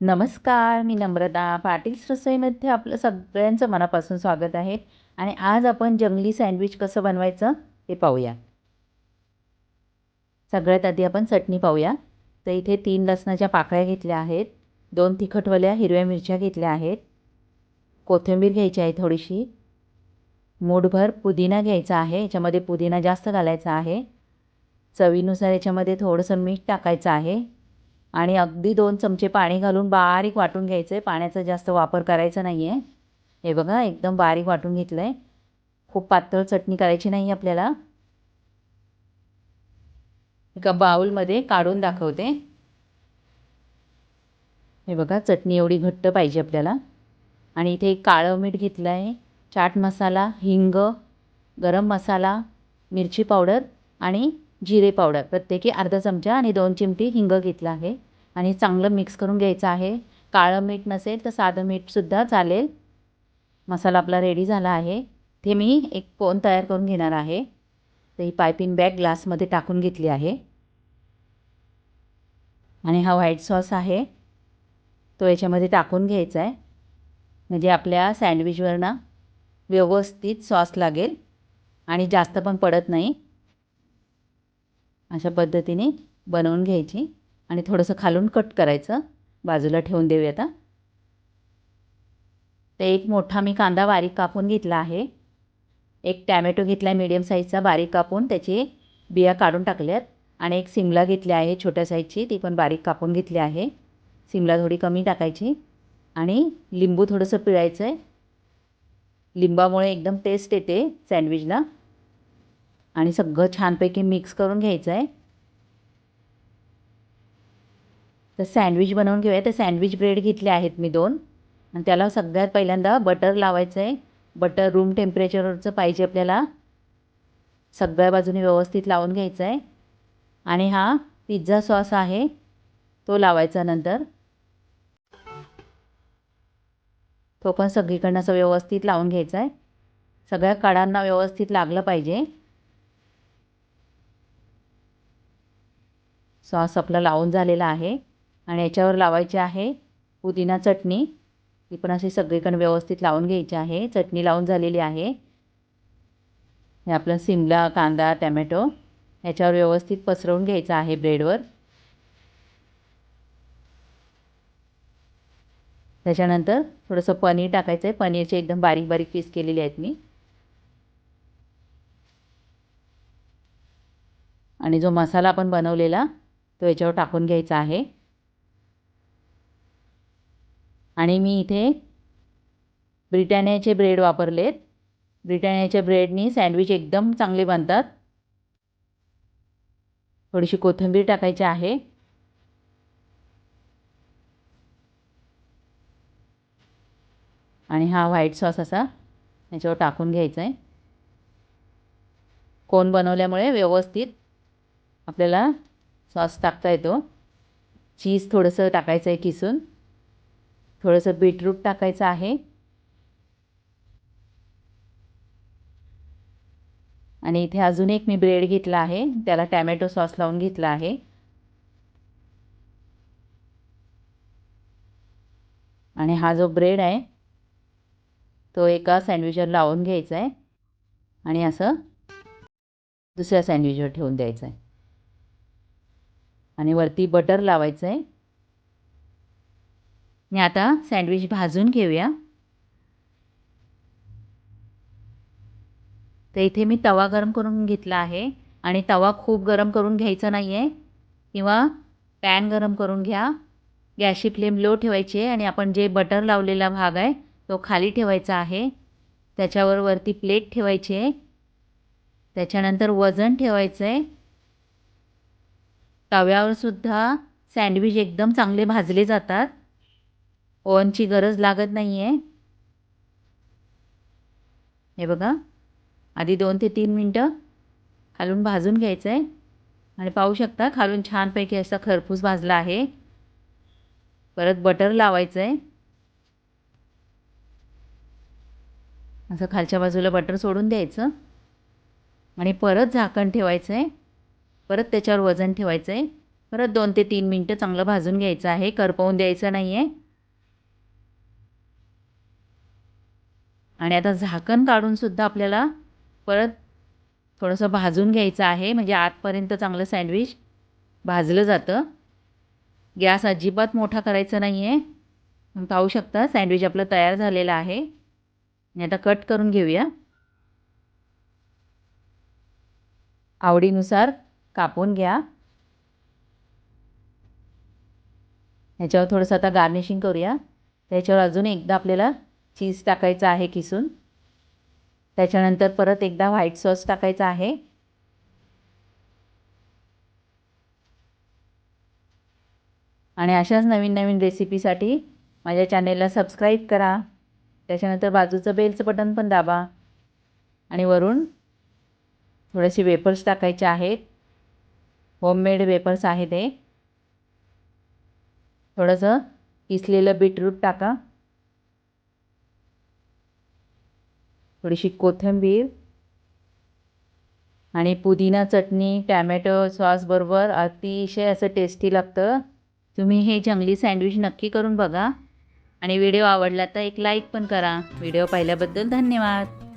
नमस्कार मी नम्रता. पाटील्स रसोईमध्ये आपलं सगळ्यांचं मनापासून स्वागत आहे. आणि आज आपण जंगली सँडविच कसं बनवायचं ते पाहूया. सगळ्यात आधी आपण चटणी पाहूया. तर इथे तीन लसणाच्या पाकळ्या घेतल्या आहेत. दोन तिखटवल्या हिरव्या मिरच्या घेतल्या आहेत. कोथिंबीर घ्यायची आहे थोडीशी. मूठभर पुदिना घ्यायचा आहे. याच्यामध्ये पुदिना जास्त घालायचा आहे. चवीनुसार याच्यामध्ये थोडंसं मीठ टाकायचं आहे. आणि अगदी दोन चमचे पाणी घालून बारीक वाटून घ्यायचं आहे पाण्याचा जास्त वापर करायचा नाही आहे हे बघा एकदम बारीक वाटून घेतलं आहे खूप पातळ चटणी करायची नाही आपल्याला. एका बाऊलमध्ये काढून दाखवते. हे बघा चटणी एवढी घट्ट पाहिजे आपल्याला. आणि इथे एक काळं मीठ घेतलं आहे चाट मसाला हिंग गरम मसाला मिरची पावडर आणि जिरे पावडर प्रत्येकी अर्धा चमचा आणि दोन चिमटी हिंग घेतलं आहे. आणि चांगलं मिक्स करून घ्यायचं आहे. काळं मीठ नसेल तर साधं मीठसुद्धा चालेल. मसाला आपला रेडी झाला आहे. ते मी एक कोन तयार करून घेणार आहे. तर ही पायपिंग बॅग ग्लासमध्ये टाकून घेतली आहे. आणि हा व्हाईट सॉस आहे. तो याच्यामध्ये टाकून घ्यायचा आहे. म्हणजे आपल्या सँडविचवर ना व्यवस्थित सॉस लागेल. आणि जास्त पण पडत नाही. अशा पद्धतीने बनवून घ्यायची आणि थोडंसं खालून कट करायचं. बाजूला ठेवून देऊया आता. ते एक मोठा मी कांदा बारीक कापून घेतला आहे. एक टॅमॅटो घेतला आहे मीडियम साईजचा बारीक कापून त्याची बिया काढून टाकल्यात. आणि एक सिमला घेतली आहे छोट्या साईजची ती पण बारीक कापून घेतली आहे. सिमला थोडी कमी टाकायची. आणि लिंबू थोडंसं पिळायचं आहे लिंबामुळे एकदम टेस्ट येते सँडविचला आणि सगळं छानपैकी मिक्स करून घ्यायचं आहे. तर सँडविच बनवून घेऊया. तर सँडविच ब्रेड घेतले आहेत मी दोन. आणि त्याला सगळ्यात पहिल्यांदा बटर लावायचं आहे. बटर रूम टेम्परेचरवरचं पाहिजे आपल्याला. सगळ्या बाजूने व्यवस्थित लावून घ्यायचं आहे. आणि हा पिझ्झा सॉस आहे. तो लावायचा नंतर. तो पण सगळीकडनं असं व्यवस्थित लावून घ्यायचा आहे. सगळ्या कडांना व्यवस्थित लागलं पाहिजे. सॉस आपला लावून झालेला आहे आणि याच्यावर लावायची आहे पुदिना चटणी. ती पण अशी सगळीकडे व्यवस्थित लावून घ्यायची आहे. चटणी लावून झालेली आहे. हे आपलं सिमला कांदा टॅमॅटो ह्याच्यावर व्यवस्थित पसरवून घ्यायचं आहे ब्रेडवर. त्याच्यानंतर थोडंसं पनीर टाकायचं आहे. पनीरचे एकदम बारीक बारीक पीस केलेले आहेत मी. आणि जो मसाला आपण बनवलेला तो याच्यावर टाकून घ्यायचा आहे. आणि मी इथे ब्रिटानियाचे ब्रेड वापरलेत. ब्रिटानियाच्या ब्रेडनी सँडविच एकदम चांगले बनतात. थोडीशी कोथिंबीर टाकायची आहे. आणि हा व्हाईट सॉस असा याच्यावर टाकून घ्यायचा आहे कोण बनवल्यामुळे व्यवस्थित आपल्याला सॉस टाकता येतो. चीज थोडंसं टाकायचं आहे किसून. थोडंसं बीटरूट टाकायचं आहे. आणि इथे अजून एक मी ब्रेड घेतला आहे. त्याला टॅमॅटो सॉस लावून घेतला आहे. आणि हा जो ब्रेड आहे तो एका सँडविचवर लावून घ्यायचा आहे. आणि असं दुसऱ्या सँडविचवर ठेवून द्यायचं आहे. आणि वरती बटर लावायचं आहे आणि आता सँडविच भाजून घेऊया. तर इथे मी तवा गरम करून घेतला आहे आणि तवा खूप गरम करून घ्यायचा नाही आहे किंवा पॅन गरम करून घ्या. गॅसची फ्लेम लो ठेवायची आहे आणि आपण जे बटर लावलेला भाग आहे तो खाली ठेवायचा आहे. त्याच्यावर वरती प्लेट ठेवायची आहे. त्याच्यानंतर वजन ठेवायचं आहे तव्यावरसुद्धा सँडविच एकदम चांगले भाजले जातात. ओव्हनची गरज लागत नाही आहे हे बघा आधी दोन ते तीन मिनटं खालून भाजून घ्यायचं आहे आणि पाहू शकता खालून छानपैकी असा खरपूस भाजला आहे. परत बटर लावायचं आहे असं खालच्या बाजूला बटर सोडून द्यायचं. आणि परत झाकण ठेवायचं आहे परत त्याच्यावर वजन ठेवायचं आहे परत दोन ते तीन मिनटं चांगलं भाजून घ्यायचं आहे. करपवून द्यायचं नाही आहे आणि आता झाकण काढूनसुद्धा आपल्याला परत थोडंसं भाजून घ्यायचं आहे. म्हणजे आतपर्यंत चांगलं सँडविच भाजलं जातं. गॅस अजिबात मोठा करायचा नाही आहे पाहू शकता सँडविच आपलं तयार झालेलं आहे. आणि आता कट करून घेऊया. आवडीनुसार कापून घ्या. ह्याच्यावर थोडंसं आता गार्निशिंग करूया. त्याच्यावर अजून एकदा आपल्याला चीज टाकायचं आहे किसून. त्याच्यानंतर परत एकदा व्हाईट सॉस टाकायचा आहे. आणि अशाच नवीन नवीन रेसिपीसाठी माझ्या चॅनेलला सबस्क्राईब करा. त्याच्यानंतर बाजूचं बेलचं बटन पण दाबा. आणि वरून थोडेसे वेपर्स टाकायचे आहेत. होममेड वेपर्स आहे ते. थोडंसं किसलेलं बीटरूट टाका. थोडीशी कोथिंबीर. आणि पुदिना चटणी टॅमॅटो सॉसबरोबर अतिशय असं टेस्टी लागतं. तुम्ही हे जंगली सँडविच नक्की करून बघा. आणि व्हिडिओ आवडला तर एक लाईक पण करा. व्हिडिओ पाहिल्याबद्दल धन्यवाद.